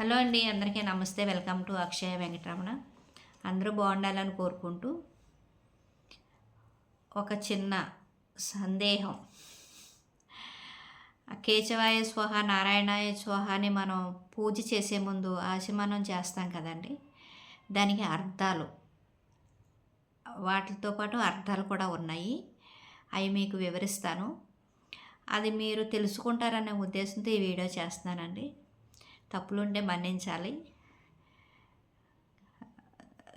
Hello అండి అందరికీ నమస్తే. Welcome to Akshaya Venkataramana. అందరూ బాగుండాలని కోరుకుంటూ ఒక చిన్న సందేహం. ఆ కేశవాయ స్వహ నారాయణాయ స్వహ అని మనం పూజ చేసే ముందు ఆశమనం చేస్తాం కదండి. దానికి అర్థాలు. వాటితో పాటు అర్థాలు కూడా ఉన్నాయి. అవి మీకు వివరిస్తాను. అది మీరు తెలుసుకుంటారనే ఉద్దేశంతో ఈ వీడియో చేస్తున్నానండి. తప్పులుంటే మన్నించాలి.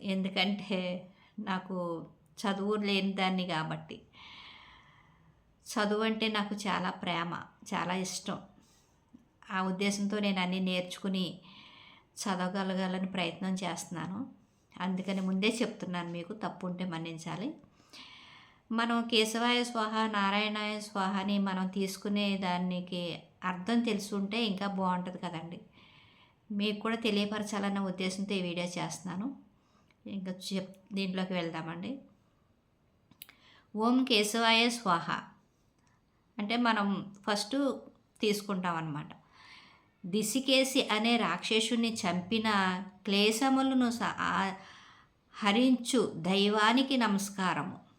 ఎందుకంటే నాకు చదువు లేని దాన్ని కాబట్టి. చదువు అంటే నాకు చాలా ప్రేమ చాలా ఇష్టం. ఆ ఉద్దేశంతో నేను అన్నీ నేర్చుకుని చదవగలగాలని ప్రయత్నం చేస్తున్నాను. అందుకని ముందే చెప్తున్నాను మీకు తప్పు ఉంటే మన్నించాలి. మనం కేశవాయ స్వాహ నారాయణాయ స్వాహని మనం తీసుకునే దానికి అర్థం తెలుసుంటే ఇంకా బాగుంటుంది కదండి. మీకు కూడా తెలియపరచాలన్న ఉద్దేశంతో ఈ వీడియో చేస్తున్నాను. ఇంకా చెప్ దీంట్లోకి వెళ్దామండి. ఓం కేశవాయ స్వాహ. అంటే మనం ఫస్ట్ తీసుకుంటాం అన్నమాట దిశికేసి అనే రాక్షసుని చంపిన క్లేశములను హరించు దైవానికి నమస్కారము.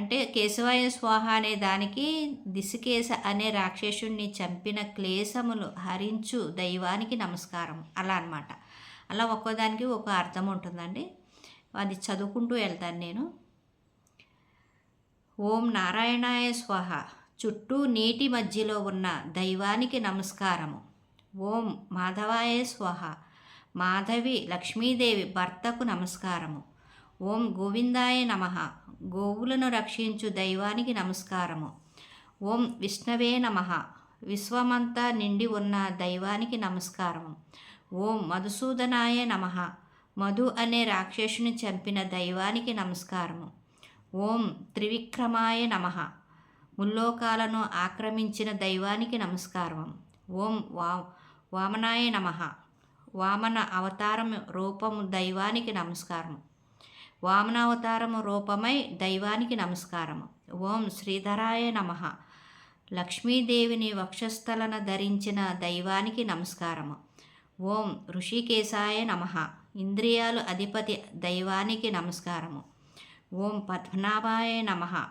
అంటే కేశవాయ స్వాహ అనే దానికి దిశకేశ అనే రాక్షసుణ్ణి చంపిన క్లేశములు హరించు దైవానికి నమస్కారం. అలా అన్నమాట. అలా ఒక్కోదానికి ఒక అర్థం ఉంటుందండి. అది చదువుకుంటూ వెళ్తాను నేను. ఓం నారాయణాయ స్వాహ. చుట్టూ నీటి మధ్యలో ఉన్న దైవానికి నమస్కారము. ఓం మాధవాయ స్వాహ. మాధవి లక్ష్మీదేవి భర్తకు నమస్కారము. ఓం గోవిందాయ నమ. గోవులను రక్షించు దైవానికి నమస్కారము. ఓం విష్ణవే నమ. విశ్వమంతా నిండి ఉన్న దైవానికి నమస్కారము. ఓం మధుసూదనాయ నమ. మధు అనే రాక్షసుని చంపిన దైవానికి నమస్కారము. ఓం త్రివిక్రమాయ నమ. ముల్లోకాలను ఆక్రమించిన దైవానికి నమస్కారం ఓం వా వామనాయ నమ. వామన అవతారం రూపము దైవానికి నమస్కారం వామనావతారము రూపమై దైవానికి నమస్కారము. ఓం శ్రీధరాయ నమ. లక్ష్మీదేవిని వక్షస్థలన ధరించిన దైవానికి నమస్కారము. ఓం ఋషికేశాయ నమ. ఇంద్రియాలు అధిపతి దైవానికి నమస్కారము. ఓం పద్మనాభాయ నమ.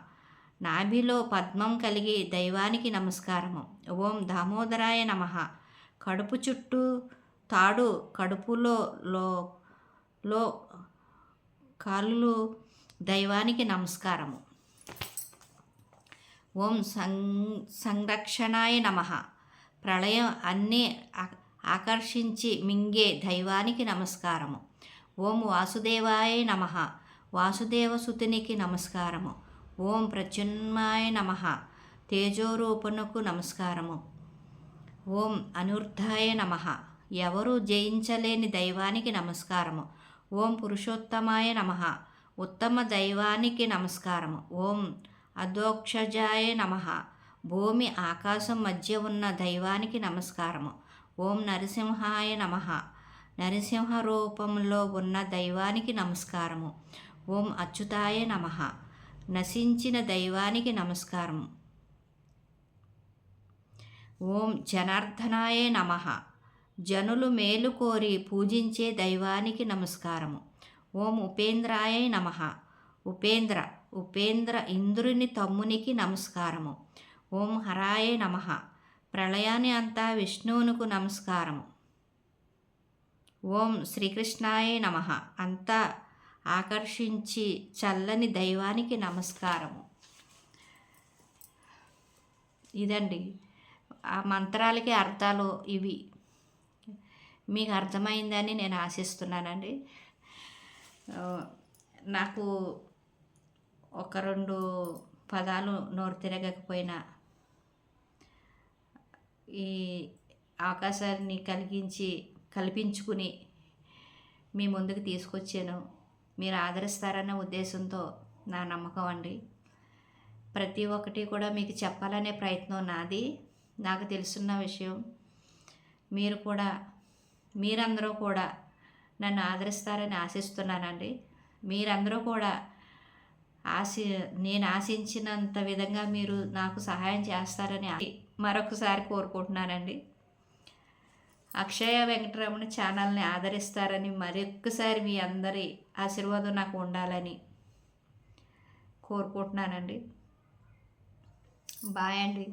నాభిలో పద్మం కలిగి దైవానికి నమస్కారము. ఓం దామోదరాయ నమ. కడుపు చుట్టూ తాడు కడుపులో లో లో కాళ్ళు దైవానికి నమస్కారము. ఓం సం సంరక్షణాయ నమ. ప్రళయం అన్నీ ఆకర్షించి మింగే దైవానికి నమస్కారము. ఓం వాసుదేవాయ నమ. వాసుదేవసుతునికి నమస్కారము. ఓం ప్రచున్మాయ నమ. తేజోరూపణకు నమస్కారము. ఓం అనుర్ధాయ నమ. ఎవరు జయించలేని దైవానికి నమస్కారము. ఓం పురుషోత్తమాయ నమ. ఉత్తమ దైవానికి నమస్కారం ఓం అధోక్షజాయ నమ. భూమి ఆకాశం మధ్య ఉన్న దైవానికి నమస్కారము. ఓం నరసింహాయ నమ. నరసింహ రూపంలో ఉన్న దైవానికి నమస్కారము. ఓం అచ్యుతాయ నమ. నశించిన దైవానికి నమస్కారము. ఓం జనార్దనాయ నమ. జనులు మేలు కోరి పూజించే దైవానికి నమస్కారము. ఓం ఉపేంద్రాయ నమ. ఉపేంద్ర ఉపేంద్ర ఇంద్రుని తమ్మునికి నమస్కారము. ఓం హరాయ నమ. ప్రళయాన్ని అంతా విష్ణువునకు నమస్కారము. ఓం శ్రీకృష్ణాయ నమ. అంతా ఆకర్షించి చల్లని దైవానికి నమస్కారము. ఇదండి. ఆ మంత్రాలకి అర్థాలు ఇవి. మీకు అర్థమైందని నేను ఆశిస్తున్నానండి. నాకు ఒక రెండు పదాలు నోరు తిరగకపోయినా ఈ అవకాశాన్ని కలిగించి కల్పించుకుని మీ ముందుకు తీసుకొచ్చాను. మీరు ఆదరిస్తారన్న ఉద్దేశంతో నా నమ్మకం అండి. ప్రతి ఒక్కటి కూడా మీకు చెప్పాలనే ప్రయత్నం నాది. నాకు తెలుసున్న విషయం. మీరు కూడా మీరందరూ కూడా నన్ను ఆదరిస్తారని ఆశిస్తున్నానండి. మీరందరూ కూడా ఆశి నేను ఆశించినంత విధంగా మీరు నాకు సహాయం చేస్తారని మరొకసారి కోరుకుంటున్నానండి. అక్షయ వెంకటరమణ ఛానల్ని ఆదరిస్తారని మరొక్కసారి మీ అందరి ఆశీర్వాదం నాకు ఉండాలని కోరుకుంటున్నానండి. బాయ్ అండి.